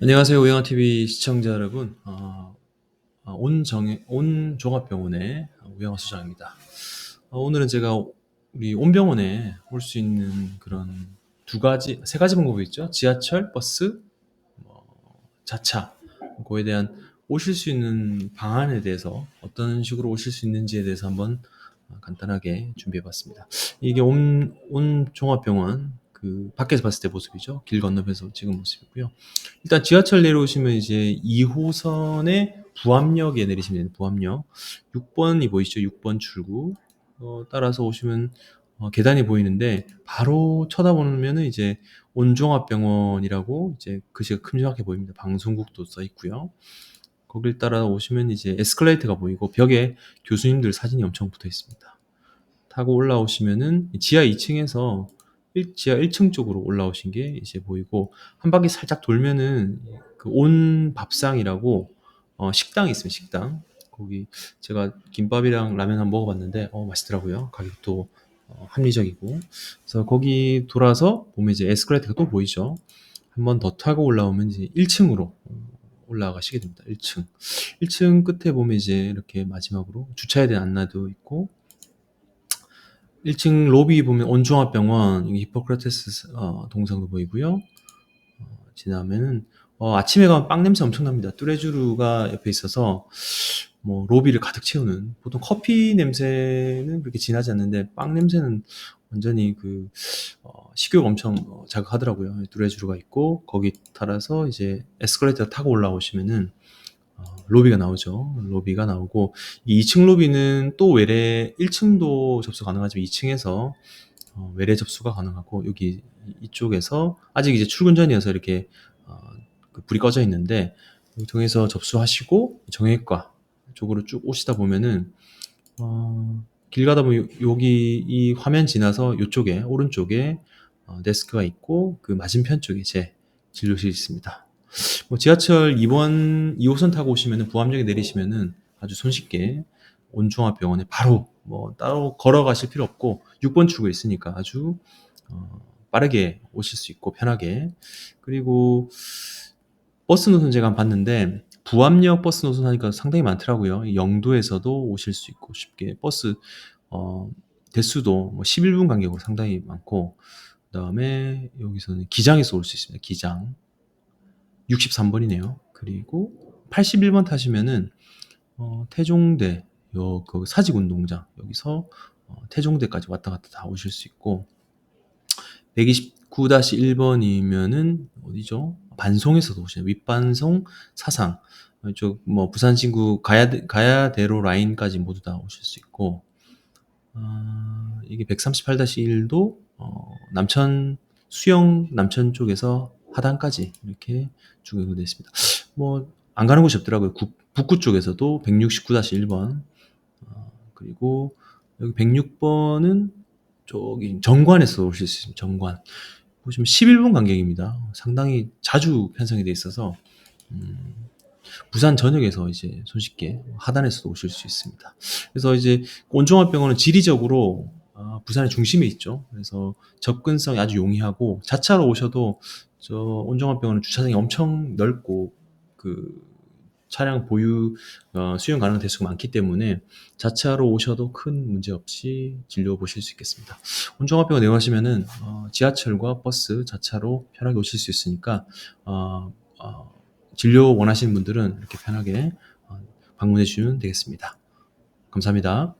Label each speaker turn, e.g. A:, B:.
A: 안녕하세요. 우영아TV 시청자 여러분. 어, 어, 온정, 온 종합병원의 우영아 수장입니다. 어, 오늘은 제가 우리 온병원에 올 수 있는 그런 두 가지, 세 가지 방법이 있죠. 지하철, 버스, 뭐, 자차. 그거에 대한 오실 수 있는 방안에 대해서 어떤 식으로 오실 수 있는지에 대해서 한번 간단하게 준비해 봤습니다. 이게 온, 온 종합병원 그 밖에서 봤을 때 모습이죠. 길 건너면서 찍은 모습이고요. 일단 지하철 내려오시면 이제 2호선의 부암역에 내리시면 됩니다. 부암역 6번이 보이시죠? 6번 출구 어, 따라서 오시면 어, 계단이 보이는데 바로 쳐다보면은 이제 온종합병원이라고 이제 글씨가 큼지막하게 보입니다. 방송국도 써 있고요. 거길 따라 오시면 이제 에스컬레이터가 보이고 벽에 교수님들 사진이 엄청 붙어 있습니다. 타고 올라오시면은 지하 2층에서 1, 지하 1층 쪽으로 올라오신 게 이제 보이고 한 바퀴 살짝 돌면은 그 온 밥상이라고 어, 식당이 있습니다. 식당 거기 제가 김밥이랑 라면 한번 먹어봤는데 어, 맛있더라고요. 가격도 어, 합리적이고 그래서 거기 돌아서 보면 이제 에스컬레이터가 또 보이죠. 한 번 더 타고 올라오면 이제 1층으로 올라가시게 됩니다. 1층 1층 끝에 보면 이제 이렇게 마지막으로 주차에 대한 안내도 있고 1층 로비 보면 온종합병원 히포크라테스 어, 동상도 보이고요. 어, 지나면은 어, 아침에 가면 빵 냄새 엄청납니다. 뚜레쥬르가 옆에 있어서 뭐 로비를 가득 채우는 보통 커피 냄새는 그렇게 진하지 않는데 빵 냄새는 완전히 그 어, 식욕 엄청 어, 자극하더라고요. 뚜레쥬르가 있고 거기 따라서 이제 에스컬레이터 타고 올라오시면은 어, 로비가 나오죠. 로비가 나오고 이 2층 로비는 또 외래 1층도 접수 가능하지만 2층에서 어, 외래 접수가 가능하고 여기 이쪽에서 아직 이제 출근 전이어서 이렇게 어, 그 불이 꺼져 있는데 여기 통해서 접수하시고 정형외과 쪽으로 쭉 오시다 보면은 어, 길 가다 보면 여기 이 화면 지나서 이쪽에 오른쪽에 어, 데스크가 있고 그 맞은편 쪽에 제 진료실이 있습니다. 뭐 지하철 2번 2호선 타고 오시면은 부암역에 내리시면은 아주 손쉽게 온종합병원에 바로 뭐 따로 걸어가실 필요 없고 6번 출구에 있으니까 아주 어, 빠르게 오실 수 있고 편하게 그리고 버스 노선 제가 봤는데 부암역 버스 노선 하니까 상당히 많더라고요. 영도에서도 오실 수 있고 쉽게 버스 어, 대수도 뭐 11분 간격으로 상당히 많고 그다음에 여기서는 기장에서 올 수 있습니다. 기장 63번이네요. 그리고 81번 타시면은 어, 태종대 요 그 사직운동장 여기서 어, 태종대까지 왔다 갔다 다 오실 수 있고 129-1번이면은 어디죠? 반송에서도 오시네요. 윗반송, 사상 이쪽 뭐 부산 진구 가야 가야대로 라인까지 모두 다 오실 수 있고 어, 이게 138-1도 어, 남천 수영 남천 쪽에서 하단까지 이렇게 쭉 연구되어 있습니다. 뭐 안 가는 곳이 없더라고요. 구, 북구 쪽에서도 169-1번 어, 그리고 여기 106번은 저기 정관에서 오실 수 있습니다. 정관 보시면 11분 간격입니다. 상당히 자주 편성이 되어 있어서 음, 부산 전역에서 이제 손쉽게 하단에서도 오실 수 있습니다. 그래서 이제 온종합병원은 지리적으로 아, 부산의 중심에 있죠. 그래서 접근성이 아주 용이하고 자차로 오셔도 저 온종합병원은 주차장이 엄청 넓고 그 차량 보유 어, 수용 가능한 대수가 많기 때문에 자차로 오셔도 큰 문제 없이 진료 보실 수 있겠습니다. 온종합병원 내려가시면은 어, 지하철과 버스, 자차로 편하게 오실 수 있으니까 어, 어, 진료 원하시는 분들은 이렇게 편하게 어, 방문해 주시면 되겠습니다. 감사합니다.